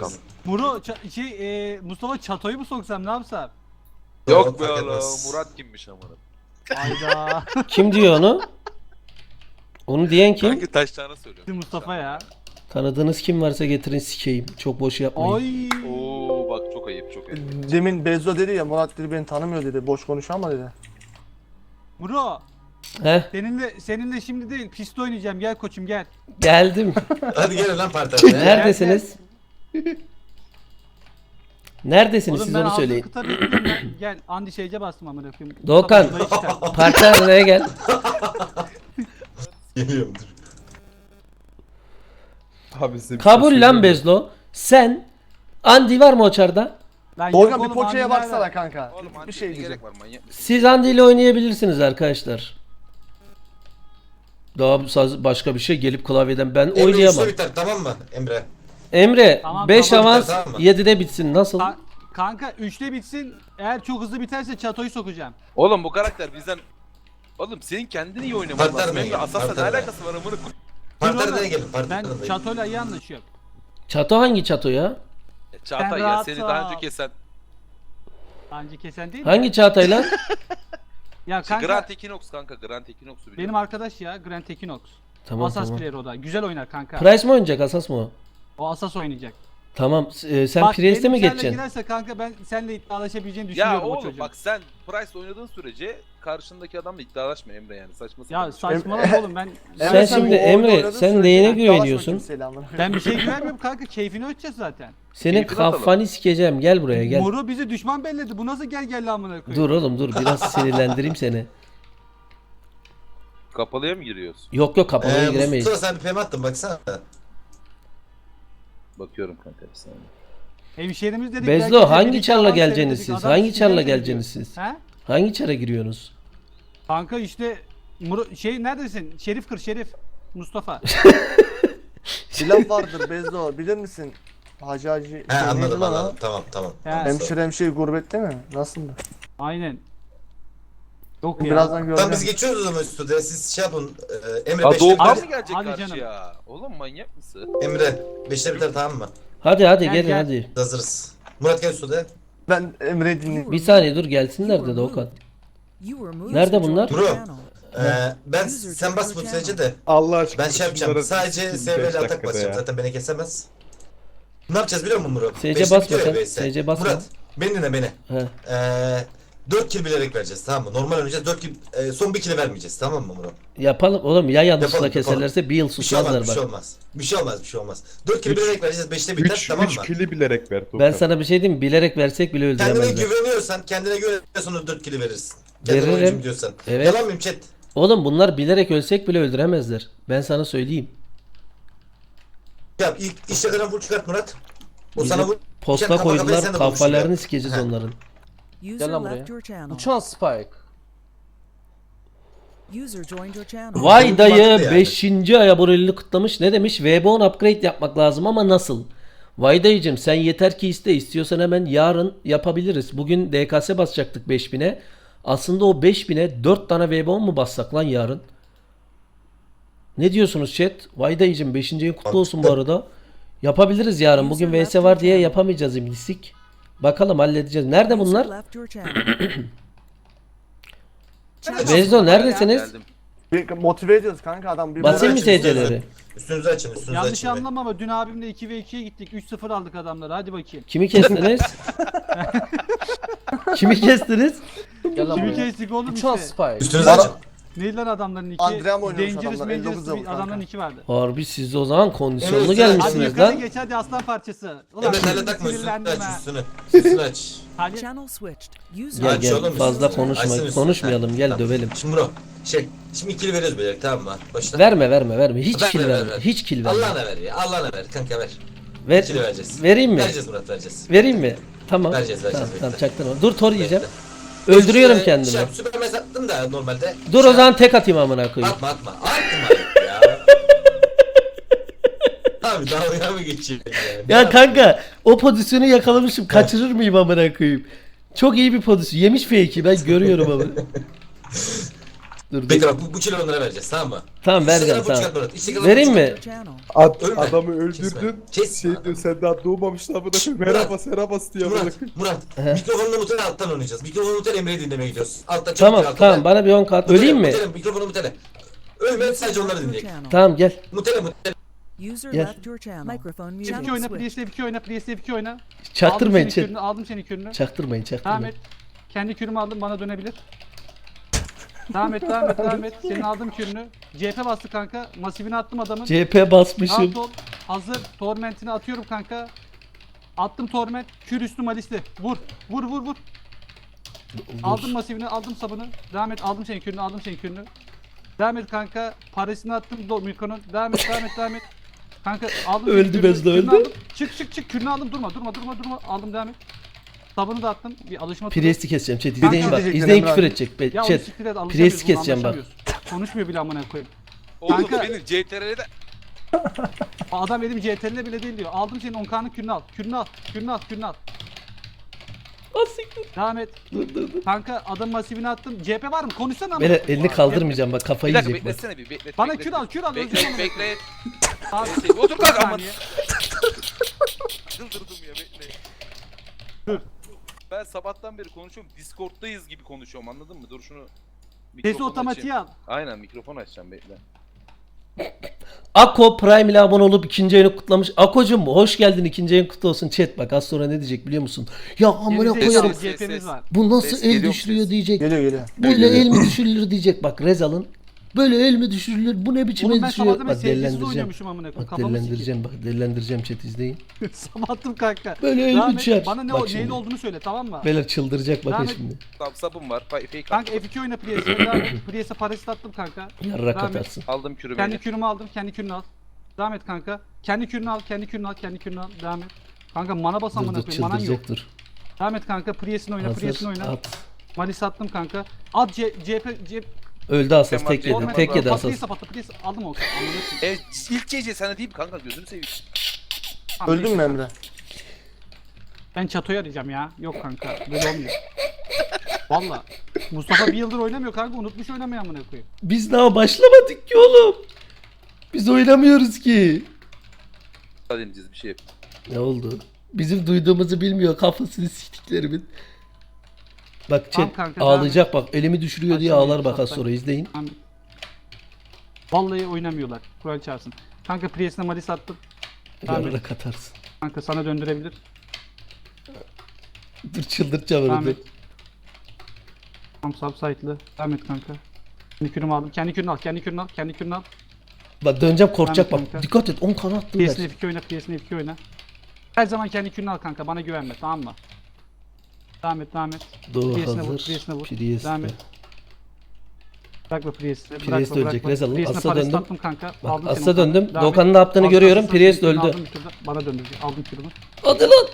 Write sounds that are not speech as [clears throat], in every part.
bakalım. Muro ça- şey e, Mustafa çatoyu mu soksam ne yapsam? Yok be fark oğlum. etmez. Murat kimmiş amına. Hayda. [laughs] Kim diyor onu? Onu diyen kim? Hangi taşlarını söylüyorum. Mustafa ya. Tanıdığınız kim varsa getirin sikeyim. Çok boş yapmayın. Ay. Oo bak çok ayıp çok ayıp. Demin Bezo dedi ya Murat dedi beni tanımıyor dedi. Boş konuşuyor ama dedi. Muro Heh seninle seninle şimdi değil piste oynayacağım gel koçum gel. geldim. [laughs] Hadi gelin lan parti. Neredesiniz? Neredesiniz Oğlum siz ben onu söyleyin. kıta bekliyorum ben. [clears throat] Gel Andi şeyce bastım amına koyayım. Doğukan. [laughs] [laughs] Parti arenaya gel. Geliyorum dur. Abi size bir Kabul şey lan mi? Bezlo. Sen Andy var mı o çarda? Lan Doğukan bir oğlum, poçaya baksana var. kanka. Oğlum bir anti şey diyeceğim. gerek var manyak? Siz Andy ile oynayabilirsiniz arkadaşlar. Daha saz- başka bir şey gelip klavyeden ben Emre oynayamam. biter tamam mı Emre? Emre Tamam, 5 tamam, avans tamam mı? 7'de bitsin nasıl? Ka- kanka 3'te bitsin. Eğer çok hızlı biterse çatoyu sokacağım. Oğlum bu karakter bizden... Oğlum senin kendini iyi oynaman lazım. Benim Asas'la ne alakası var amına koyayım? oğlum, Partilere gelin Ben çatoyla iyi anlaşıyorum. Çato hangi çato ya? Ya Çağatay Sen ya rahat seni ol. daha önce kesen... Bence kesen değil mi? Hangi Çağatay'la? [laughs] [laughs] Ya Şey, kanka Grand Equinox kanka Grand Equinox'u biliyorum. benim arkadaş ya Grand Equinox. tamam Asas tamam. player o da. Güzel oynar kanka. Price mi oynayacak Asas mı o? O Asas oynayacak. Tamam e, sen Bak, Priest'e benim mi senle geçeceksin? girerse kanka ben seninle iddialaşabileceğini Ya düşünüyorum o oğlum çocuğun. bak sen Price'la oynadığın sürece karşındaki adamla iddialaşma Emre yani saçma sapan. Ya bir şey. saçmalama oğlum ben Sen Emre, şimdi bu Emre, oynadığın sen sürece neyine güveniyorsun? kimseyle amına koyayım. ben bir şey güvenmiyorum kanka keyfini ölçeceğiz zaten. Senin Keyfini atalım. kafanı sikeceğim gel buraya gel. Muru bizi düşman belledi. Bu nasıl gel gel amına koyayım? Dur oğlum dur biraz sinirlendireyim seni. Kapalıya mı giriyoruz? Yok yok kapalıya Ee, giremeyiz. Mustafa sen bir PM attın baksana. Bakıyorum kanka bir saniye. Hemşehrimiz dedik. Bezlo, belki hangi dedik, çarla geleceksiniz söyledik, siz? adam Hangi çarla ediyor. geleceksiniz siz? He? Hangi çara giriyorsunuz? Kanka işte şey neredesin? Şerif kır Şerif. Mustafa. [laughs] Bir laf vardır Bezo bilir misin? Hacı Hacı şey He neydi anladım lan o? anladım tamam tamam. He. Hemşire hemşire gurbette mi? Nasıldı? Aynen. Yok ya. Birazdan Tamam göreceğim. biz geçiyoruz o zaman stüdyoya siz şey yapın. Ee, Emre Aa 5'te Doğukan biter. mı gelecek Hadi karşıya? Oğlum manyak mısın? Emre 5'te biter tamam mı? Hadi hadi Gel, gelin gel. hadi. Hazırız. Murat gel stüdyoya. Ben Emre'yi dinleyeyim. Bir saniye dur gelsinler de Doğukan. Nerede bunlar? Bro. Ee, ben sen bas bu sürece de Allah aşkına. ben şey yapacağım. şunlara Sadece beş atak dakikada basacağım. ya. Zaten beni kesemez. Ne yapacağız biliyor musun Murat? SC Beşte basma ya sen, VS. SC basma. Murat beni dinle beni. He. Ee, 4 kill bilerek vereceğiz tamam mı? Normal oynayacağız 4 kill e, son 1 kill vermeyeceğiz tamam mı Murat? Yapalım oğlum ya yanlışlıkla Yapalım, keserlerse bir yıl Bir şey olmaz susmazlar bir şey olmaz. Bir şey olmaz bir şey olmaz. 4 kill Üç- bilerek vereceğiz 5'te biter 3 tamam 3 mı? kili bilerek ver. Ben Doğukan. sana bir şey diyeyim mi? bilerek versek bile Kendine öldüremezler. güveniyorsan kendine güveniyorsan o 4 kill'i verirsin. Kendine Veririm. oyuncum diyorsan. Evet. Yalan mıyım chat? Oğlum bunlar bilerek ölsek bile öldüremezler. Ben sana söyleyeyim. Ya ilk kadar vur çıkart Murat. O Bizi sana vur. Posta kafa kafaya koydular sen de kafalarını sikeceğiz Heh. onların. Gel lan buraya. Uçan. Spike. Vay dayı mantıklı yani. 5. ay aboneliğini kutlamış. Ne demiş? VB10 upgrade yapmak lazım ama nasıl? Vay dayıcım sen yeter ki iste. İstiyorsan hemen yarın yapabiliriz. Bugün DKS basacaktık 5000'e. Aslında o 5000'e 4 tane VB10 mu bassak lan yarın? Ne diyorsunuz chat? Vay dayıcım 5. ayın kutlu olsun bu arada. Yapabiliriz yarın. Bugün VS var diye yapamayacağız iblislik. Bakalım halledeceğiz. Nerede bunlar? Bezdo neredesiniz? Geldim. Bir motive ediyoruz kanka adam bir Basayım mı SC'leri? Üstünüzü açın üstünüzü Yanlış açın. anlama ama dün abimle 2 ve 2'ye gittik. 3-0 aldık adamları. Hadi bakayım. Kimi kestiniz? [laughs] Kimi kestiniz? Gel lan Kimi buraya. kestik oğlum Uçan işte. Spike. Üstünüzü açın. Neydi lan adamların iki? Andrea mı oynuyormuş Dangerous, adamlar? Dangerous 59 level bir kanka. adamların iki vardı. Harbi siz de o zaman kondisyonlu Evet, Hadi gelmişsiniz yukarı lan. geç hadi aslan parçası. Ulan Emre tele takma üstünü sinirlendim aç ha. üstünü. Üstünü aç. Hadi. Gel Aç gel oğlum fazla üstünü. konuşma Açsın üstünü. konuşmayalım gel tamam. dövelim. Şimdi bro şey şimdi ikili veriyoruz böyle tamam mı? Başla. Verme verme verme hiç Ver, kill ver, ver, verme ver. hiç kill verme. Allah'ına ver ya Allah'ına ver kanka ver. Ver, İkili vereceğiz. vereyim mi? Vereceğiz Murat vereceğiz. Vereyim mi? Tamam. Vereceğiz, vereceğiz, Tamam, tamam bekle. çaktırma. Dur tor yiyeceğim. Bekle. Öldürüyorum Şey, kendimi. Şey, süper mes attın da normalde. Dur Şey, o zaman tek atayım amına koyayım. Atma atma. Atma ya. [laughs] Abi dalga mı geçiyorsun ya? Ya kanka o pozisyonu yakalamışım. Kaçırır mıyım amına koyayım? Çok iyi bir pozisyon. Yemiş fake'i ben görüyorum ama. [laughs] Dur dur. Bekle bak bu, bu kilo onlara vereceğiz tamam mı? Tamam vereceğim bu tamam. Vereyim bu mi? Ad, Ölme. adamı Kesme. öldürdün. Kes. Şey diyor sen daha doğmamışsın amına koyayım. Merhaba serabas amına Murat, koyayım. Murat. Mikrofonla mutele alttan oynayacağız. Mikrofonla mutele Emre'yi dinlemeye gidiyoruz. Alttan çok Tamam alttan. tamam bana bir 10 kart. Mutele, Öleyim mi? Mutele, mikrofonu mutele. Ölme sadece onları channel. Tamam gel. Mutele mutele. User Gel. left your channel. Microphone muted. F2 oyna, F2 oyna, F2 oyna. Çaktırmayın aldım senin kürünü, aldım senin kürünü. Çaktırmayın çaktırmayın. et. Kendi kürümü aldım bana dönebilir. Devam et, devam et, devam et. Senin aldığım kürünü. CHP bastı kanka. Masifini attım adamın. CHP basmışım. Rahat ol. Hazır. Torment'ini atıyorum kanka. Attım torment. Kür üstü malisli. Vur. Vur vur vur. Aldım masifini, aldım sabını. Devam et, aldım senin kürünü, aldım senin kürünü. Devam et kanka. Parasını attım do Mirko'nun. Devam et, devam et, devam et. Kanka aldım senin Öldü kürünü, Bezdo, kürünü öldü. aldım. Çık çık çık kürünü aldım durma durma durma durma. Aldım devam et. Sabını da attım. Bir alışma turu. Priest'i keseceğim chat. İzleyin bak. diyecekler İzleyin Emre küfür abi. edecek. Be, Ya onu chat. siktir et alışamıyoruz. Priest'i keseceğim bak. anlaşamıyoruz. Konuşmuyor bile amına koyayım. Oğlum Kanka- benim CTRL'de Adam benim CTRL bile değil diyor. Aldım senin 10k'nın kürünü al. Kürünü al. Kürünü al. Kürünü al. Ah, siktir. Devam et. Dur dur dur. Kanka adam masifini attım. CHP var mı? Konuşsana ama. Beyler elini kaldırmayacağım bak bir kafayı dakika yiyecek bak. bekletsene bir beklet. Bana beklet. kür al, kür al, Bekle öleceğim bekle. Abi, Otur bir kanka aman. saniye. Çıldırdım ya bekle. Ben sabahtan beri konuşuyorum. Discord'dayız gibi konuşuyorum anladın mı? Dur şunu. Sesi mikrofonu otomatiğe açayım. al. Aynen mikrofon açacağım bekle. Ako Prime ile abone olup ikinci ayını kutlamış. Ako'cum hoş geldin ikinci ayın kutlu olsun. Chat bak az sonra ne diyecek biliyor musun? Ya amına koyarım. Ses, ses, ses. var. Bu nasıl Ses el geliyor mu düşürüyor ses? diyecek. Geliyor geliyor. Böyle el mi düşürülür diyecek bak Rezal'ın. Böyle el mi düşürülür? Bu ne biçim Oğlum el ben düşürüyor? sabahtan beri Bak sevgisiz delilendireceğim. oynuyormuşum amına koyayım. Bak Kafamı sikeyim. delilendireceğim bak delilendireceğim chat izleyin. [laughs] Sabahtım kanka. Böyle el Devam mi et. düşer? Bana ne Bak o, şimdi. neyle olduğunu söyle tamam mı? Beyler çıldıracak bakın Devam et. şimdi. Tamam sabun var. Fa- Fake Kanka attım. F2 oyna Priest'e. Devam et. Priest'e parasit attım kanka. Yarrak Devam et. atarsın. Aldım kürümü. Kendi kürümü aldım. Kendi kürünü al. Devam et kanka. Kendi kürünü al. Kendi kürünü al. Kendi kürünü al. Devam et. Kanka mana bas Dur amına dur koyayım. Manan yok. çıldıracak dur. Devam et kanka. Priest'ini oyna. Priest'ini Hazır oyna. at. Malis attım kanka. At C, CHP, CHP. Öldü Asas tek yedi. Tek yedi Asas. Priest'e patla. Priest aldım o. Anladın mı? E, ilk gece sana değil mi kanka gözünü seveyim. Öldün mü. Emre? Ben çatoyu arayacağım ya. Yok kanka. Böyle olmuyor. Valla. Mustafa bir yıldır oynamıyor kanka. Unutmuş oynamayı amına koyayım. Biz daha başlamadık ki oğlum. Biz oynamıyoruz ki. Hadi ineceğiz bir şey yap. Ne oldu? Bizim duyduğumuzu bilmiyor kafasını siktiklerimin. Bak chat kanka, ağlayacak bak elimi düşürüyor diye ağlar bak az sonra izleyin. Vallahi oynamıyorlar. Kural çağırsın. Kanka Priest'ine Malis attım. Tamam. Yarrak atarsın. Kanka sana döndürebilir. Dur çıldırtacağım onu dur. Tam subsite'lı. Devam et kanka. Kendi kürümü aldım. Kendi kürünü al. Kendi kürünü al. Kendi kürünü al. Bak döneceğim korkacak bak. kanka. Dikkat et 10 kan attım. PS'ne F2 oyna. PS'ne F2 oyna. Her zaman kendi kürünü al kanka. Bana güvenme. Tamam mı? Devam et. Devam et. Doğu Priest'ine vur, hazır. Priest'ine vur. Priest. Devam et. Bırakma Priest'i. Priest Bırakma ölecek, bırakma. Rezal'ın. Priest'ine Asla döndüm. attım kanka. Bak Aldım Asla seni döndüm. Devam et. Doğukan'ın ne yaptığını Aldım görüyorum. seni, Priest seni öldü. aldım bir turda. Bana döndürecek. Aldım kürümü. Hadi lan.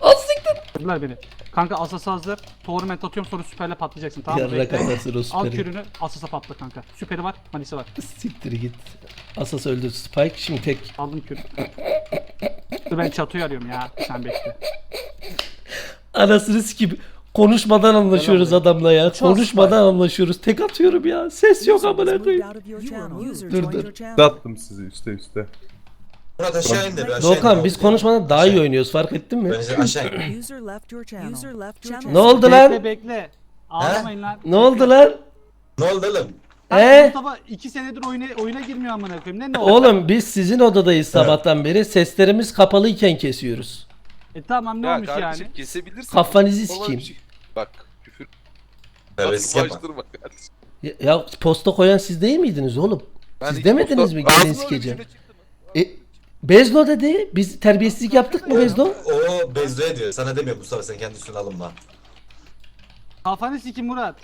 Az siktir. Öldüler beni. Kanka Asas hazır. Torment atıyorum sonra süperle patlayacaksın tamam mı? Yarrak Bekle. atarsın o Al süperi. kürünü Asas'a patla kanka. Süperi var, Manisi var. Siktir git. Asas öldü. Spike şimdi tek. Aldım. Dur ben çatoyu arıyorum ya. Sen bekle. Anasını sikip konuşmadan anlaşıyoruz adamla ya. Konuşmadan anlaşıyoruz. Tek atıyorum ya. Ses yok amına koyayım. Dur, dur. your channel. Attım sizi üstte üstte. Murat aşağı in de bir aşağı. Doğukan biz konuşmadan daha iyi oynuyoruz fark ettin mi? Bence aşağı [coughs] Ne oldu Bekle lan? bekle. Ağlamayın lan. Ne oldu lan? Ne oldu oğlum? Kanka Ee? Mustafa 2 senedir oyuna, oyuna girmiyor amına koyayım. Ne ne oldu? Oğlum biz sizin odadayız sabahtan beri. Seslerimiz kapalıyken kesiyoruz. E tamam ne Ya olmuş kardeşim yani? kesebilirsin. Kafanızı Kolay sikeyim. bir şey. Bak küfür. Terbiyesizlik yapma. Kardeşim. Ya, ya posta koyan siz değil miydiniz oğlum? Ben Siz hiç demediniz posta- mi gelin öyle bir sikeceğim? cümle çıktı mı? E, Bezlo dedi. Biz terbiyesizlik yaptık mı Bezlo? O Bezdo'ya diyor. Sana demiyor Mustafa sen kendi üstüne alınma. Kafanı sikin Murat.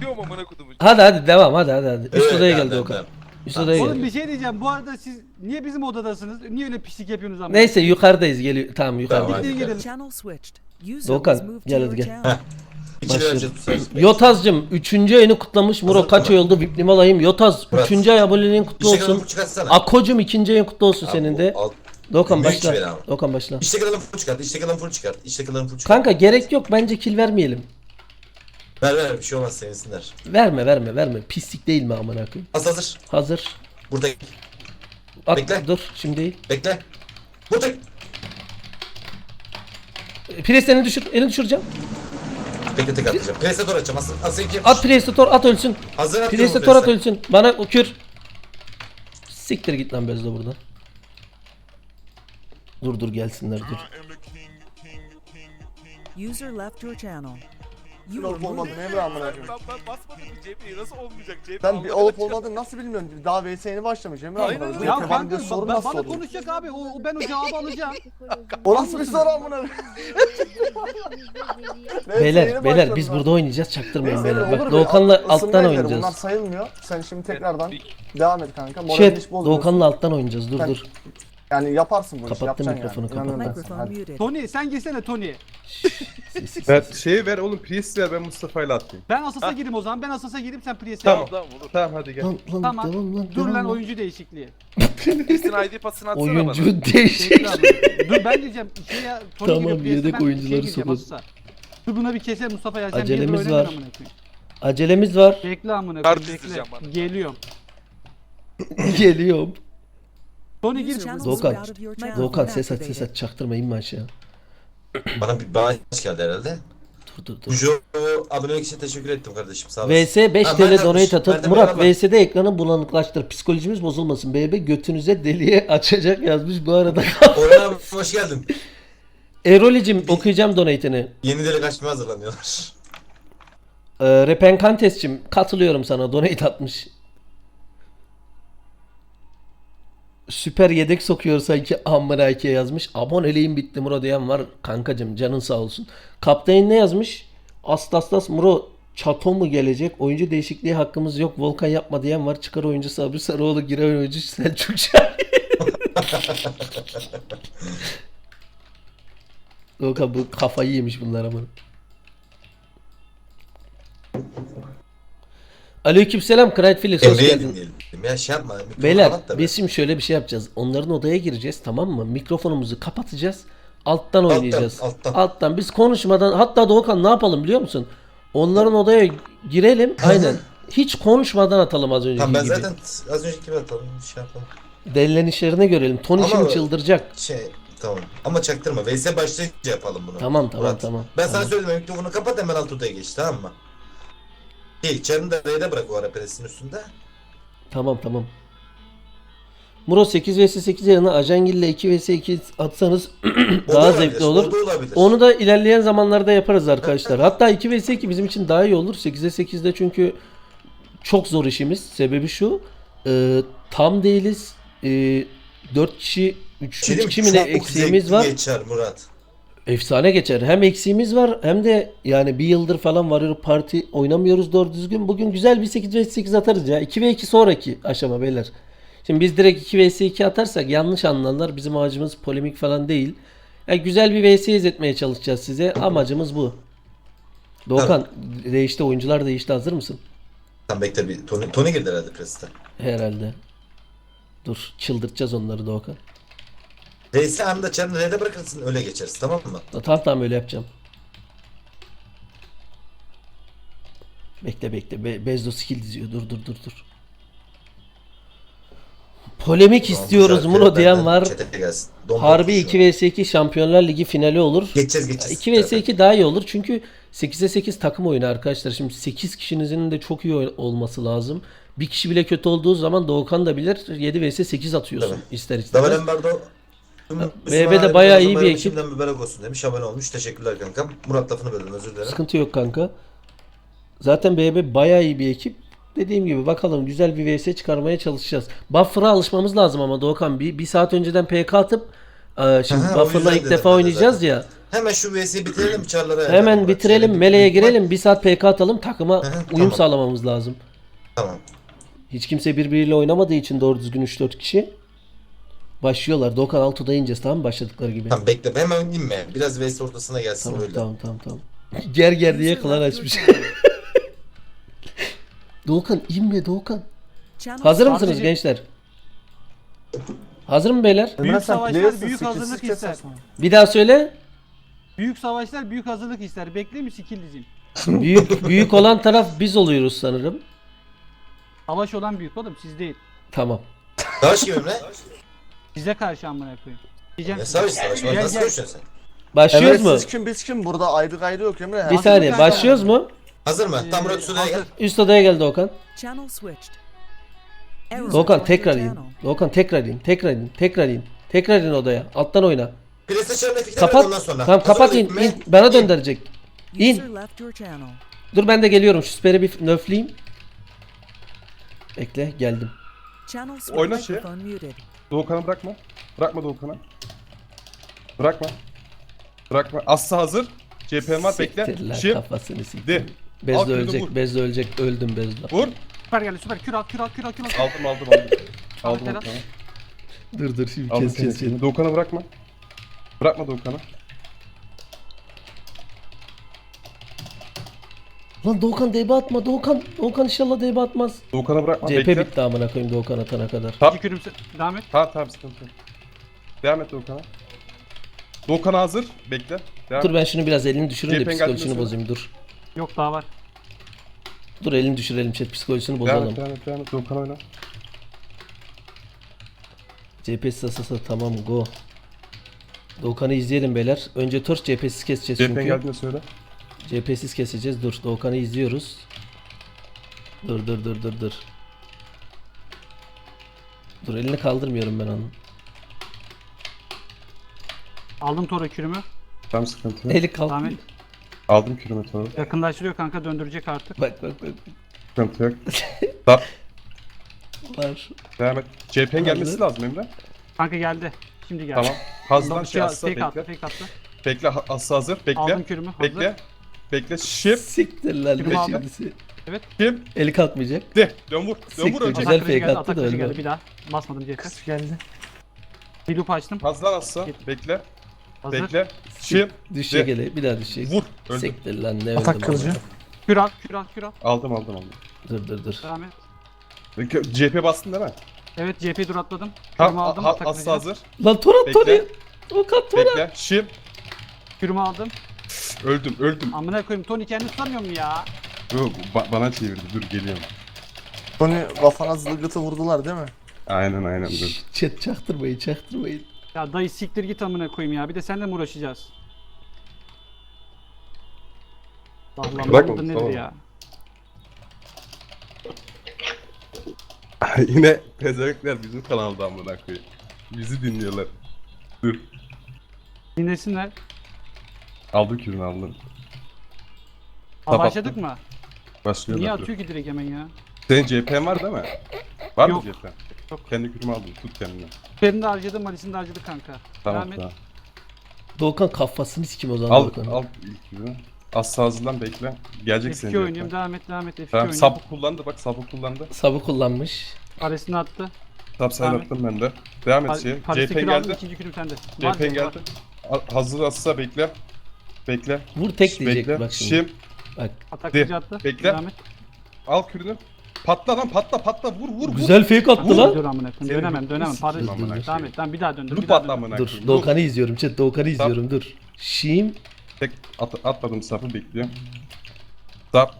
Diyorum amına kodumu. Hadi hadi devam hadi hadi hadi. Üst Evet, odaya tamam, geldi Okan. tamam. Üst odaya Oğlum geldi. bir şey diyeceğim. Bu arada siz niye bizim odadasınız? Niye öyle pislik yapıyorsunuz ama? Neyse yukarıdayız geliyor. Tamam yukarıda. Tamam, Gidin gidelim. Channel switched. User Doğukan, was moved to gel your hadi gel. channel. Vereceğiz bu sefer. Yotaz'cım 3. ayını kutlamış. Muro Hazır kaç mı? ay oldu? Viplim alayım. Yotaz Murat. 3. ay aboneliğin kutlu İşe kadar olsun. bu çıkartsana. Akocum 2. ayın kutlu olsun senin de. Büyük başla. Doğukan başla. İçte kalan full çıkart. İçte kalan full çıkart. İçte kalan full çıkart. Kanka gerek yok bence kill vermeyelim. Ver ver bir şey olmaz sevinsinler. Verme verme verme. Pislik değil mi amına koyayım? Az hazır. Hazır. Burada At, Bekle. dur şimdi değil. bekle. Burada. Pres elini düşür. Elini düşüreceğim. Bekle tek atacağım. Prese doğru atacağım. Asıl, asıl iki. At Pres'e tor at ölsün. Hazır atıyorum Pres'e prese. tor at ölsün. Bana o kür. Siktir git lan Bezdo buradan. Dur dur gelsinler dur. User left your channel. You Olup moved. Emre amına koyayım. Ben, ben basmadım ki CHP'yi nasıl olmayacak CHP Ben bir olup olmadığını nasıl bilmiyorum. Daha VS yeni başlamış Emre Aynen amına öyle. koyayım. Ya kanka bir soru ba- nasıl bana olur? konuşacak abi. O, o- ben o cevabı alacağım. [laughs] O nasıl bir soru amına koyayım? [laughs] VS yeni Beyler beyler biz lan. burada oynayacağız çaktırmayın VS beyler. olur Bak? Doğukan'la alttan elleri, Bunlar oynayacağız. sayılmıyor. Sen şimdi tekrardan devam et kanka. Moralini hiç bozmuyorsun. Doğukan'la alttan oynayacağız dur dur. Yani yaparsın bu işi. Kapattım Yapacaksın mikrofonu, yani. İnanıyorum ben sana. Microphone Hadi. muted. Tony sen girsene Tony. Ver şeyi ver oğlum Priest ver ben Mustafa'yla atayım. Ben Asas'a gireyim o zaman. Ben Asas'a gireyim sen Priest'e Tamam. olur. Tamam hadi gel. Lan lan Tamam. devam lan Dur devam lan oyuncu değişikliği. Priest'in ID pasını atsana bana. [laughs] Oyuncu değişik. Bekle abi. Dur ben diyeceğim. Şey ya, Tony Tamam, giriyor, Priest'e, yedek ben şey oyuncuları gireceğim, sorun. Asas'a. Dur buna bir keselim Mustafa ya. Sen Acelemiz var. oynamıyorsun amına koyayım? Acelemiz var. Bekle amına Kart koyayım bekle. izleyeceğim bana. Geliyorum. [laughs] Geliyorum. Tony gir. channel. Doğukan ses aç ses aç çaktırma inme aşağı. Bana bir bağış geldi herhalde. Dur dur dur. Bujo abonelik için teşekkür ettim kardeşim. Sağ olasın. VS 5 Ha, TL donate atıp Murat. VS'de ekranı bulanıklaştır. Psikolojimiz bozulmasın. BB götünüze deliye [laughs] açacak yazmış bu arada. Orhan abi hoş geldin. Erolicim okuyacağım donate'ini. Yeni delik açmaya hazırlanıyorlar. Ee, Repenkantes'cim katılıyorum sana donate atmış. Süper yedek sokuyor sanki amına ikiye yazmış. Aboneliğim bitti Muro diyen var. Kankacım canın sağ olsun. Kaptan ne yazmış? Astastas Muro Çato mu gelecek? Oyuncu değişikliği hakkımız yok. Volkan yapma diyen var. Çıkar oyuncu Sabri Sarıoğlu giren oyuncu Selçuk Şahin. Volkan bu kafayı yemiş bunlar ama. Aleykümselam Knight Phillips hoş geldin. dinleyelim. Ya şey yapma. Beyler biz şimdi şöyle bir şey yapacağız. Onların odaya gireceğiz tamam mı? Mikrofonumuzu kapatacağız. Alttan oynayacağız. alttan. Alttan. Biz konuşmadan hatta Doğukan ne yapalım biliyor musun? Onların odaya girelim. [laughs] Aynen. Hiç konuşmadan atalım az önceki Tamam ben gibi. zaten az önceki gibi atalım. Bir şey yapalım. Delilenişlerini görelim. Tony şimdi çıldıracak. Şey tamam. Ama çaktırma. VS başlayınca yapalım bunu. Tamam tamam Murat. tamam. Ben sana tamam. söyledim mikrofonu kapat hemen alt odaya geç tamam mı? Şey, çarını da R'de bırak o ara presin üstünde. Tamam tamam. Muro 8 vs 8 yerine Ajangil ile 2 vs 2 atsanız [clears throat] daha da zevkli olabilir, olur. Da olabilir. Onu da ilerleyen zamanlarda yaparız arkadaşlar. [laughs] Hatta 2 vs 2 bizim için daha iyi olur. 8'e 8'de çünkü çok zor işimiz. Sebebi şu. e, tam değiliz. E, 4 kişi 3 Şey diyeyim mi? kişi mi ne eksiğimiz var. Geçer Murat. Efsane geçer. Hem eksiğimiz var hem de yani bir yıldır falan Warrior Party oynamıyoruz doğru düzgün. Bugün güzel bir 8 vs 8 atarız ya. 2 ve 2 sonraki aşama beyler. Şimdi biz direkt 2 vs 2 atarsak yanlış anlarlar. Bizim amacımız polemik falan değil. Yani güzel bir vs izletmeye çalışacağız size. Amacımız bu. Doğukan değişti oyuncular değişti hazır mısın? Tamam bekle bir. Tony, Tony girdi herhalde presite. Herhalde. Dur çıldırtacağız onları Doğukan. VS anında çarını R'de bırakırsın öyle geçeriz tamam mı? Tamam tamam öyle yapacağım. Bekle bekle. Be Bezdo skill diziyor. Dur dur dur dur. Polemik istiyoruz Güzel, Muro diyen var. Harbi Don 2 vs 2 Şampiyonlar Ligi finali olur. Geçeceğiz geçeceğiz. 2 vs 2 daha iyi olur çünkü 8'e 8 takım oyunu arkadaşlar. Şimdi 8 kişinizin de çok iyi olması lazım. Bir kişi bile kötü olduğu zaman Doğukan da bilir 7 vs 8 atıyorsun Tabii. ister istemez. Davalen Bardo BB'de bayağı iyi bir ekip. Şimdiden mübarek olsun demiş. Abone olmuş. Teşekkürler kankam. Murat lafını böldüm özür dilerim. Sıkıntı yok kanka. Zaten BB bayağı iyi bir ekip. Dediğim gibi bakalım güzel bir vs çıkarmaya çalışacağız. Buffer'a alışmamız lazım ama Doğukan bir, bir saat önceden PK atıp e, şimdi Aha, Buffer'la ilk defa de oynayacağız zaten. ya. Hemen şu VS'yi bitirelim çarlara. Hemen Murat. bitirelim, Şöyle meleğe girelim. Bir saat PK atalım. Takıma Aha, uyum tamam. sağlamamız lazım. Tamam. Hiç kimse birbiriyle oynamadığı için doğru düzgün 3-4 kişi. Başlıyorlar. Doğukan Altuğ'da ineceğiz tamam mı? Başladıkları gibi. Tamam bekle. Hemen inme. Biraz VS ortasına gelsin Tamam öyle. tamam tamam tamam. [laughs] Ger ger diye your açmış. [laughs] Doğukan inme Doğukan. Hazır Sadece- mısınız gençler? Hazır mı beyler? Emre Büyük sen savaşlar player'sın, büyük hazırlık ister. Bir daha söyle. Büyük savaşlar büyük hazırlık ister. Bekleyin mi skill dizeyim. [laughs] Büyük büyük olan taraf biz oluyoruz sanırım. Savaş olan büyük oğlum siz değil. Tamam. Savaş gibi Emre. Size karşı amına koyayım. Diyeceğim Ne savaş savaş? Gel, Nasıl gel. konuşuyorsun sen? Başlıyoruz mu? siz kim biz kim? Burada ayrı gayrı yok Emre. Bir saniye. kanka. Başlıyoruz mu? Hazır mı? Tam Murat Sude'ye gel. hazır. Üst odaya geldi Okan. Channel switched. Error. Your tekrar in. channel. Doğukan tekrar in. Tekrar in. Tekrar in. Tekrar in odaya. Alttan oyna. PlayStation'ın fikrini Kapat. ondan sonra. Tamam kapat Hazır in. mı? in. Bana döndürecek. İn. User left your channel. Dur ben de geliyorum. Şu süperi bir nöfleyeyim. Bekle geldim. Channel switch Oyna şey. microphone muted. Doğukan'ı bırakma. Bırakma Doğukan'ı. Bırakma. Bırakma. Aslı hazır. CP'm var bekle. Siktir lan Şip. kafasını siktir. Bezle ölecek. vur. Bezle ölecek. Öldüm Bezle. Vur. Süper geldi süper. Kür al kür al kür al kür al. Aldım aldım aldım. aldım Helal. Doğukan'ı. Dur dur şimdi Aldım kes kes kes. seni. Doğukan'ı bırakma. Bırakma Doğukan'ı. Lan Doğukan DB atma. Doğukan. Doğukan inşallah DB atmaz. Doğukan'ı bırakma. CP bekle. bitti amına koyayım Doğukan atana kadar. Tamam. İki kürüm se- devam et. Tamam tamam sıkıntı yok. Devam et Doğukan'a. Doğukan hazır. Bekle. Devam Dur ben şunu biraz elini düşürün de CP'nin psikolojisini bozayım dur. Yok daha var. Dur elini düşürelim chat psikolojisini Devam bozalım. et, devam et, devam et. Doğukan oyna. CPS sasasa tamam go. Doğukan'ı izleyelim beyler. Önce Tors CP'siz keseceğiz CP'nin çünkü. geldiğinde söyle. CP'siz keseceğiz. Dur Doğukan'ı izliyoruz. Dur dur dur dur dur. Dur elini kaldırmıyorum ben onun. Aldım Tora kürümü. Tamam sıkıntı yok. Eli kalk. et. Aldım kilometre. Yakınlaştırıyor kanka döndürecek artık. Bak bak bak. Sıkıntı yok. [laughs] Tamam. Var. Devam et. CHP'nin gelmesi lazım Emre. Kanka geldi. Şimdi geldi. Tamam. Hazırlan Aldım, şey asla fake attı, bekle. fake attı. Bekle ha- asla hazır. Bekle. Aldım kürümü. Hazır. Bekle. Bekle. Şip. Siktir lan ne aldın? şimdisi. Şip. Eli kalkmayacak. De. Dön vur. Dön vur Siktir. önce. Güzel Atak fake geldi, attı atak da kılıcı geldi. Bir daha. Basmadım CF. Kız geldi. Bir loop açtım. Hazırlan asla. Bekle. Hazır. Bekle. Şip. Düşecek De. eli. Bir daha düşecek. Vur. Öldüm. Siktir lan ne Atak öldüm kılıcı. ama. Kür al, kür al, kür al. Aldım aldım aldım. Dur dur dur. Devam et. Bekle, CHP bastın değil mi? Evet CHP dur atladım. Kürümü Tamam. aldım. Ha, atak asla hazır. Lan Torat Bekle. Tori. Okan Tora. Bekle. Şip. Kürümü aldım. Öldüm. Öldüm. Amına koyayım Tony kendini tutamıyor mu ya? Yok, ba- bana çevirdi. Dur geliyorum. Tony kafana zılgıtı vurdular değil mi? Aynen aynen dur. Chat çaktırmayın çaktırmayın. Ya dayı siktir git amına koyayım ya. Bir de seninle mi uğraşacağız? Bırak Allah onu, nedir tamam. ya? [laughs] Yine pezevenkler bizim kanalda amına koyayım. Bizi dinliyorlar. Dur. Dinlesinler. Aldım kürünü aldım. Kapattım. başladık mı? Başlıyorlar. Niye atıyor ki direkt hemen ya? Senin CHP'n var değil mi? Var Yok. mı CHP? Yok. Kendi kürümü aldım. Tut kendini. Benim de harcadım, Malis'in de harcadı kanka. Tamam Devam et. tamam. Doğukan kafasını sikim o zaman Al, Doğukan. al ilk kürünü. Asla hazırlan bekle. Gelecek senin F2 oynuyorum, CHP. devam et, devam et. F2 Tamam oynuyorum. sapı kullandı bak sapı kullandı. Sabı kullanmış. Aresini attı. Sap sen Tamam. attın ben de. Devam et Par- şey. Paris'te CHP'n kür aldım, geldi. ikinci kürüm sende. Var, CHP'n var. geldi. A- Hazır asla bekle. Bekle. Vur tek diyecek bekle. bak şimdi. Şimdi Bak Atak De, kılıcı attı. bekle. Devam et. al kürünü. Patla lan patla patla vur vur vur. güzel fake attı Dur lan. dur amına koyayım. Dönemem, dönemem. bir Pardon. sikeyim amına Devam et. Tamam bir daha döndür. Dur Bir daha patla döndür. amına Dur koyayım. Doğukan'ı izliyorum chat Doğukan'ı izliyorum dur. Şim Tek at, atmadım sapı bekliyorum. Sap.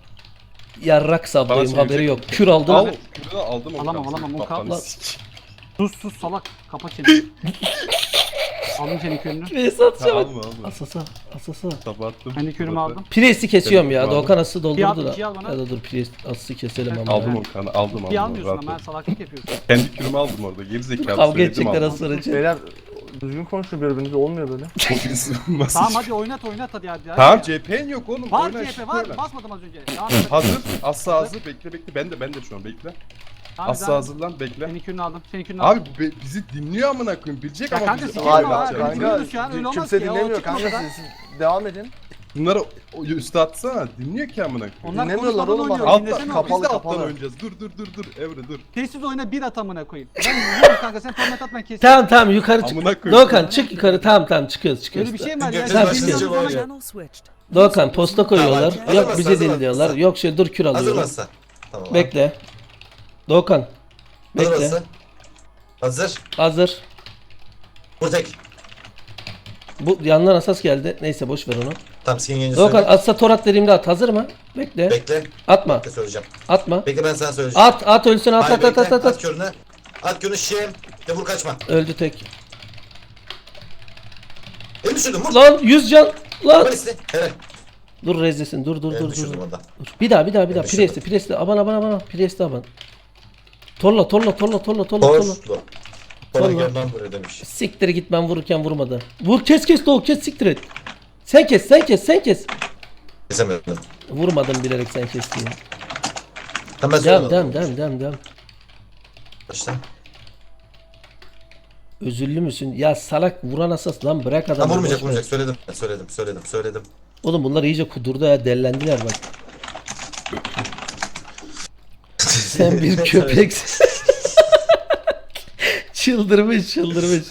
yarrak sablayım Bana haberi yok. Kür aldın. Al kürünü aldım. Alamam, alamam. Kafanı Lan. sik. Sus sus salak. Kapat çeneni. [laughs] Aldım senin kürünü. Face atacağım. Alma alma. Asasa asasa. Sapı attım. Ben de kürümü Sapı. aldım. Priest'i kesiyorum ya. Aldım. Doğukan al, doldurdu iki al da. bana. Ya da dur Priest aslı keselim ama. Aldım Evet. Okan'ı aldım Bir aldım. almıyorsun ama ol. salaklık yapıyorsun. [laughs] Kendi kürümü aldım orada. Geri zekalı Kavga söyledim edecekler aldım. az sonra chat. Beyler düzgün konuşun birbirinize olmuyor böyle. [laughs] Tamam hadi oynat oynat hadi hadi. hadi. Tamam CHP'n yok oğlum. Var Oyna CHP var. Basmadım az önce. [clears throat] Hazır. Asla hazır. Bekle bekle. Ben de ben de şu an bekle. Asla hazırlan bekle. Senin kürünü aldım. Senin kürünü aldım. Abi bu be- bizi dinliyor amına koyayım. Bilecek Ya ama kanka, bizi ama abi, bizim kanka dinliyoruz şu an, öyle olmaz kimse ki ya, o dinlemiyor çıkma kanka buradan. siz devam edin. Bunları o- üste atsana. Dinliyor ki amına koyayım. Onlar Dinlemiyorlar konuşmadan oğlum oynuyor. bak. Altta, Dinlesene kapalı, biz de alttan kapalı. oynayacağız. Dur dur dur dur. Evre dur. Sessiz oyna bir at amına koyayım. Ben yiyorum kanka sen format atma kesin. Tamam tamam yukarı çık. Amına koyayım. Doğukan çık yukarı tamam tamam çıkıyoruz çıkıyoruz. Öyle bir şey mi var ya? Sen var ya. Channel switched. Doğukan posta koyuyorlar. Tamam, Yok hazır mısın? dinliyorlar. Hazır Yok şey dur kür Hazır alıyorum. mısın? Tamam. Bekle. Doğukan. Bekle. mısın? Hazır. Hazır. Tek. Bu yandan asas geldi. Neyse boş ver onu. Tamam senin yayını Doğukan söyle. atsa torat dediğimde at. Hazır mı? Bekle. Bekle. Atma. Bekle söyleyeceğim. Atma. Bekle ben sana söyleyeceğim. At at ölsün at Hayır, at at bekle. at at. At at. körüne. At körünü şişeyim. De vur kaçma. Öldü tek. Elimi sürdüm vur. Lan 100 can. Lan. Helal. Dur rezlesin. Dur dur Elimi dur dur. orada. Dur. Bir daha bir daha bir daha. Ben Priest'e Priest'e. Aman aman aman. Priest'e aman. Torla torla torla torla torla torla. Torlu. Bana Torlu. görmem buraya demiş. Siktir git ben vururken vurmadı. Vur kes kes doğu kes siktir et. Sen kes sen kes sen kes. Kesemedim. Vurmadım bilerek sen kestin. Tamam ben Devam devam devam devam devam. İşte. Özürlü müsün? Ya salak vuran asas lan bırak adamı. Tamam vurmayacak boş ver. vurmayacak. Söyledim. Söyledim söyledim söyledim. Oğlum bunlar iyice kudurdu ya dellendiler bak. Sen bir köpeksin. [laughs] çıldırmış çıldırmış.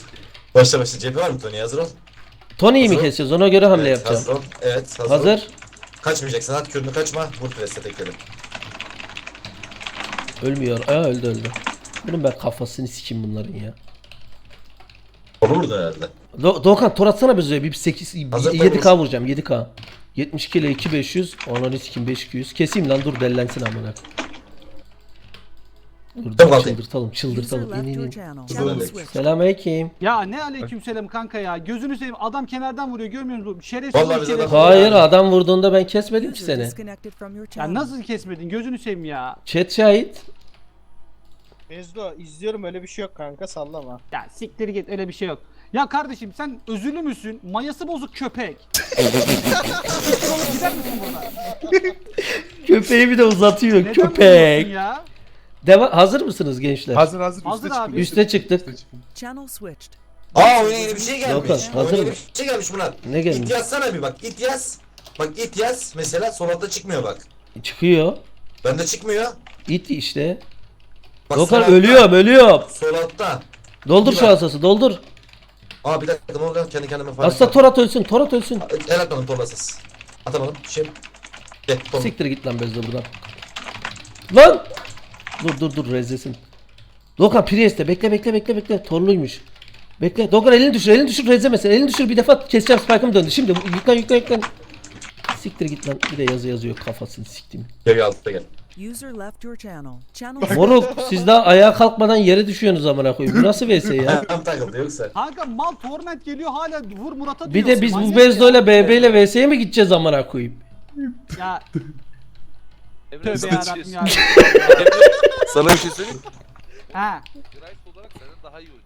Başla başla. Cephe var mı Tony? Hazır ol. Tony'yi mi Hazır. keseceğiz? Ona göre hamle evet, yapacağım. Hazır ol. Evet hazır. ol. Hazır. Kaçmayacaksın. At körünü kaçma. Vur preste tekledim. Ölmüyor. Aa öldü öldü. Bunun ben kafasını sikim bunların ya. Onu vurdu herhalde. Do Doğukan tor atsana bize bir 8 Hazır 7k vuracağım 7k. 72 ile 2500 ananı sikim 5200 keseyim lan dur dellensin amına. Dur, çıldırtalım çıldırtalım in in in. Selamünaleyküm. Ya ne aleykümselam kanka ya. Gözünü seveyim adam kenardan vuruyor görmüyor musun? Şerefsiz Vallahi bir biz kere- adam- Hayır adam vurduğunda ben kesmedim ki seni. Ya nasıl kesmedin gözünü seveyim ya. Chat şahit. Bezdo izliyorum öyle bir şey yok kanka sallama. Ya siktir git öyle bir şey yok. Ya kardeşim sen özürlü müsün? Mayası bozuk köpek. Olup [laughs] gider misin buradan? Köpeği bir de uzatıyor Neden vuruyorsun köpek. ya? Deva hazır mısınız gençler? Hazır hazır. Hazır üste abi. çıkın, Üste çıktık. üste çıkın. Channel switched. Aa oyuna yeni bir şey gelmiş. Yok, hazır oyuna yeni mı? bir şey gelmiş Murat. Ne gelmiş? İt yazsana bir bak. İt yaz. Bak it yaz. Mesela sol altta çıkmıyor bak. Çıkıyor. Bende çıkmıyor. İt işte. Bak Dokan sol altta- ölüyorum ölüyorum. Sol altta. Doldur Bir şu bak. asası doldur. Aa bir dakika ne oluyor? Kendi kendime falan. Asla torat ölsün torat ölsün. El atmadım torlasız. Atamadım. Şimdi. Gel Tom. Siktir git lan Bezdo buradan. Lan! Dur dur dur rezlesin. Dokan Priest'te bekle bekle bekle bekle. Torluymuş. Bekle. Dokan elini düşür elini düşür rezlemesin. Elini düşür bir defa keseceğim spike'ım döndü. Şimdi yüklen yüklen yüklen. Siktir git lan. Bir de yazı yazıyor kafasını siktim. Gel altta gel. User left your channel. Channel Moruk siz daha ayağa kalkmadan yere düşüyorsunuz amına koyayım. Bu nasıl vs ya? [laughs] Tam takıldı yoksa. Kanka mal torment geliyor hala vur Murat'a Bir diyorsun. de biz bu Bezdo ile BB ile vs'ye mi gideceğiz amına koyayım? Ya tövbe sana bir şey yarabbim ya. söyleyeyim. [laughs] [laughs] Sana bir şey söyleyeyim. mi? ha? Price olarak senden daha iyi oynuyor.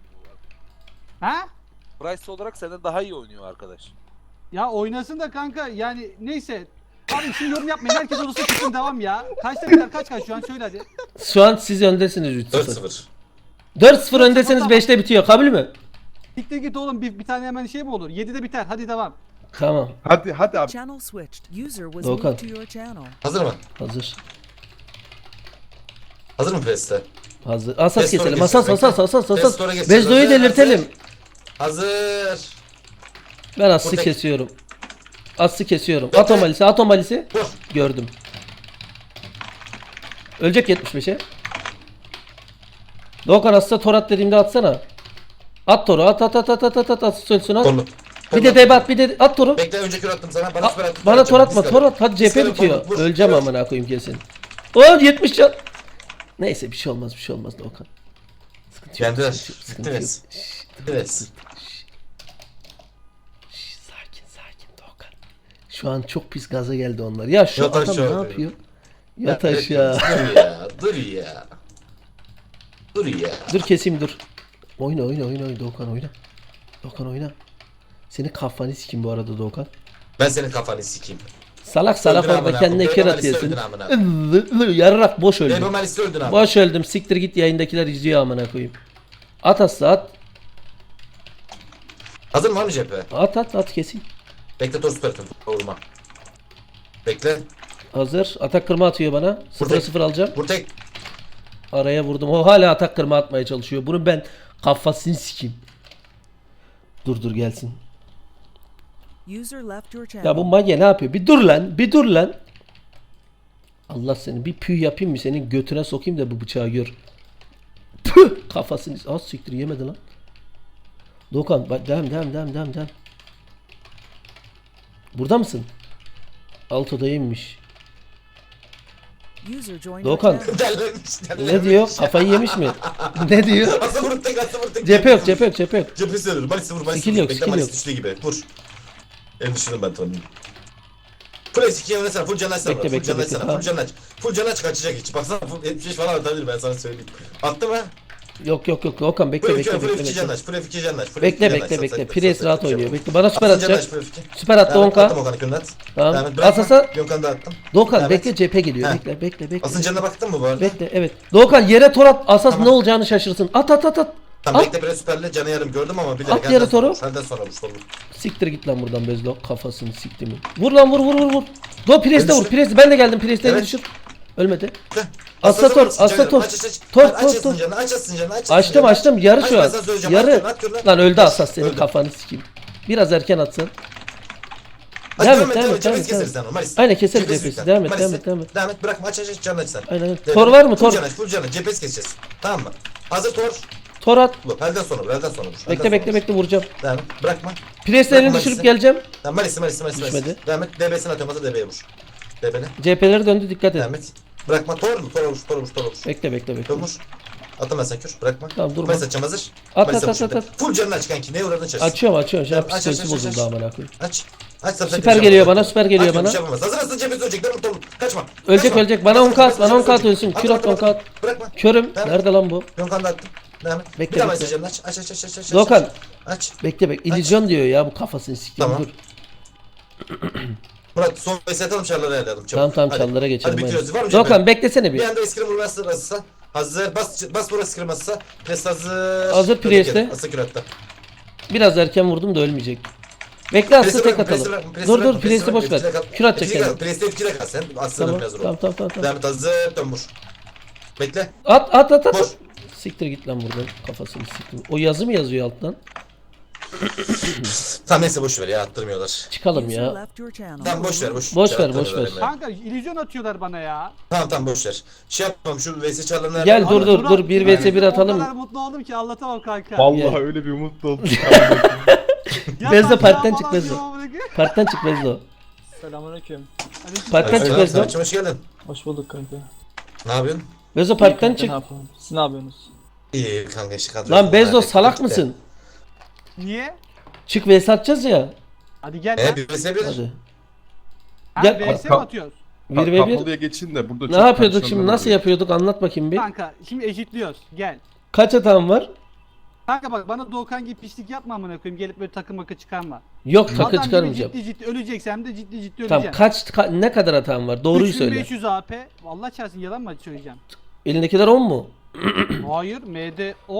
Ha? Price olarak senden daha iyi oynuyor arkadaş. Ya oynasın da kanka yani neyse. Abi şimdi yorum yapmayın herkes odasına çıksın devam ya. Kaçta biter kaç kaç şu an söyle hadi. Şu an siz öndesiniz 3-0. 4-0. 4-0 öndesiniz 5'te bitiyor. Kabul mü? Siktir git oğlum bir, bir tane hemen şey mi olur? 7'de biter hadi devam. Tamam. Hadi hadi abi. channel switched. User was Doğukan. moved to your channel. Hazır mı? Hazır. Hazır mı preste? Hazır. Asas Restore keselim. Asas bekle. asas asas asas. Restore geçsin. Bezdo'yu Hazır, delirtelim. Hazır. Ben Aslı Ortak. kesiyorum. Aslı kesiyorum. Bekle. Atomalisi atomalisi. Vur. Gördüm. Ölecek 75'e. Doğukan Aslı torat dediğimde atsana. At toru at at at at at at at at söylsün at. Torlu. Bir de debat bir de at toru. Bekle önce kür attım sana. Bana süper attım. bana tor atma tor at. Hadi Diskalifi bitiyor. vur, vur. Öleceğim amına koyayım kesin. O 70 can. Neyse bir şey olmaz bir şey olmaz Doğukan. Sıkıntı yok. Yendiler. Sıkıntı yok. Sıkıntı yok. Bittiniz. Şşş, Evet. şşş, Sakin sakin Doğukan. Şu an çok pis gaza geldi onlar. Ya şu Yat adam aşağı ne yapıyor? Yat aşağı. Dur ya. Dur ya. Dur ya. Dur keseyim dur. Oyna oyna oyna oyna Doğukan oyna. Doğukan oyna. Senin kafanı sikim bu arada Doğukan. Ben senin kafanı sikeyim. Salak salak Öldür orada kendine Beyler atıyorsun. öldün Yarrak boş öldüm. Malis'i öldün abi. Boş öldüm. Siktir git yayındakiler izliyor amına koyayım. At asla at. Hazır mı abi cephe? At at at kesin. Bekle tor süper. Vurma. Bekle. Hazır. Atak kırma atıyor bana. 0 0 alacağım. Vur tek. Araya vurdum. O hala atak kırma atmaya çalışıyor. Bunun ben kafasını sikeyim. Dur dur gelsin. User left your channel. Ya bu mage ne yapıyor? Bir dur lan. Bir dur lan. Allah seni bir püy yapayım mı senin götüne sokayım da bu bıçağı gör. Püh! Kafasını az siktir yemedi lan. Doğukan bak devam devam devam devam devam. Burada mısın? Alt. Derlenmiş, derlenmiş. Ne diyor? Kafayı yemiş mi? ne diyor? Asa vur tek asa vur tek. Cephe yok cephe yok cephe yok. Cephesi ölür. Malisi vur malisi Skill yok, skill yok. düştüğü gibi. Vur. En düşündüm ben tamam. Full S2'ye oynasana. Full can açsana. Bekle, Full bekle, can bekle, açsana. tamam. Full can aç. Full can aç kaçacak hiç. Baksana full 75 falan atabilir ben sana söyleyeyim. Attı mı? Yok yok yok bekle Full bekle F2 full bekle F2 can bekle. aç. Full F2 can aç. full Bekle F2 can bekle aç. bekle. Sat, Pires sat, rahat sat, oynuyor. sat. Bekle bana süper Attın can aç, atacak. full F2. Süper attı Devam et, 10k. Attım Okan'ı kürünü at. Tamam. Devam et, bırakma. Asasa Gökhan'ı da attım. Doğukan Evet. bekle cephe geliyor. Heh. Bekle bekle bekle. Asın canına baktın mı bu arada? Bekle evet. Doğukan yere tor at. Asas Tamam. ne olacağını şaşırsın. At at at at. Tamam At. bekle biraz süperle canı yarım gördüm ama bilerek. At yarı vur, Elden sonra vur sollu. Siktir git lan buradan Bezlo. Kafasını sikti mi? Vur lan vur vur vur vur. Do Priest'e vur. düşür. Priest ben de geldim. Priest'e Evet. düşür. Ölmedi. Heh. Asla Asla tor, vursun asla canı. tor. Aç aç aç. Tor, Aç, tor, açasın tor. canı, aç açsın canı, aç açsın Açtım canı. açtım yarı şu an. sana söyleyeceğim. At Yarı. at. Lan öldü asas senin öldü. kafanı sikeyim. Biraz erken atsın. Aç, Devam devam et, et, devam et, et. devam et, keseriz sen onu, Malis. Aynen keseriz Cephesi cephesi. Devam et, Malis, devam et, devam et. Devam et, bırakma, aç aç aç, canını aç sen. Aynen. Devam Tor et. var mı? Full Tor. can aç, full can aç, cephesi keseceğiz. Tamam mı? Hazır tor. Tor at. Bu, elden sonra vur, elden sonra vur. elden Bekle sonra bekle bekle vuracağım. Devam et, bırakma. Priest'lerini Bırakma düşürüp Malis'i. geleceğim. Tamam, Malis, Malis, Malis, Malis. Düşmedi. Devam et, DB'sini atıyorum, hazır DB'ye vur. DB'ne. CHP'leri döndü dikkat et. Devam et. Bırakma, tor mu? Tor vur, tor vur, tor vur. Bekle bekle bekle. Tor vur. Atma sen kür, bırakma. Tamam, durma. Malis atacağım, hazır. At, Malis at, vur at, şimdi. at, Full canını aç kanki, neye uğradın çarşı. Açıyorum açıyorum. An Aç, aç, aç, psikolojisi aç, bozuldu aç. amına koyayım. Aç. Aç sen Süper geliyor bana, süper geliyor bana. Hazır mısın cephesi ölecek. Et oğlum. Kaçma. Ölecek Kaçma. ölecek. Bana Hazır 10 kat, bana 10 kat ölsün. Kür at Atma, 10 kat. Bırakma. Körüm. Et. Nerede lan bu? Yonkan da attım. Et. Bekle, Bir daha bekle. mesajını aç. Aç aç aç aç aç. Doğukan. Aç. Bekle bek. İllüzyon diyor ya bu kafasını sikeyim. Tamam. Dur. [clears throat] Murat son mesaj atalım çarları ayarlayalım. Çabuk. Tamam tamam Hadi. çanlara geçelim. Hadi bitiriyoruz. Var mı? Doğukan beklesene Bir bir. anda eskrim vurması sırası. Hazır. Bas bas burası eskrim masası. Pres hazır. Hazır Priest'e. Asıl küratta. Biraz erken vurdum da ölmeyecek. Bekle aslı tek atalım. Dur dur presi Priest'i boş ver. Kür atacak kendini. Presi etkile kal sen. Aslanım Tamam biraz vur. tamam tamam tamam. tamam. Devam et hazır. Dön vur. Bekle. At at at at. Siktir git lan buradan. Kafasını siktir. O yazı mı yazıyor alttan? [coughs] Tamam neyse boş ver ya attırmıyorlar. Çıkalım ya. Tamam boş ver boş. Boş ver, boş attırmıyorlar ver. Emre. Kanka illüzyon atıyorlar bana ya. Tamam tamam boş ver. Şey yapmam şu VS çarlarını Gel dur dur dur 1 vs 1 O atalım. kadar mutlu oldum ki anlatamam kanka. Vallahi öyle bir umutlu oldum. [laughs] Ya Bezle bak partiden ya, çık, falan Bezle. diyor amına koyayım. Partiden çık Bezlo. Selamünaleyküm. Partiden çık Bezlo. Hoş geldin. Hoş bulduk kanka. Ne yapıyorsun? Bezo kanka, çık. Ne yapalım? Siz ne yapıyorsunuz? İyi kanka işte kadro. Lan Bezo salak mısın? Niye? Çık vs atacağız ya. Hadi gel He lan. bir VS bir. Hadi. Ha, gel. VS mi atıyoruz? 1 v 1. Kapalıya geçin de burada Ne çok yapıyorduk tartışmalar şimdi? Nasıl oluyor. yapıyorduk? Anlat bakayım bir. Kanka şimdi eşitliyoruz. Gel. Kaç atağım var? Kanka bak bana Doğukan gibi pislik yapma amına koyayım. Gelip böyle takım makı çıkarma. Yok takı Adam çıkarmayacağım. Ciddi ciddi öleceksem de ciddi ciddi öleceğim. Tamam kaç ka- ne kadar atağım var? Doğruyu söyle. 3500 AP. Vallahi çarpsın yalan mı söyleyeceğim? Elindekiler 10 mu? Hayır MD 10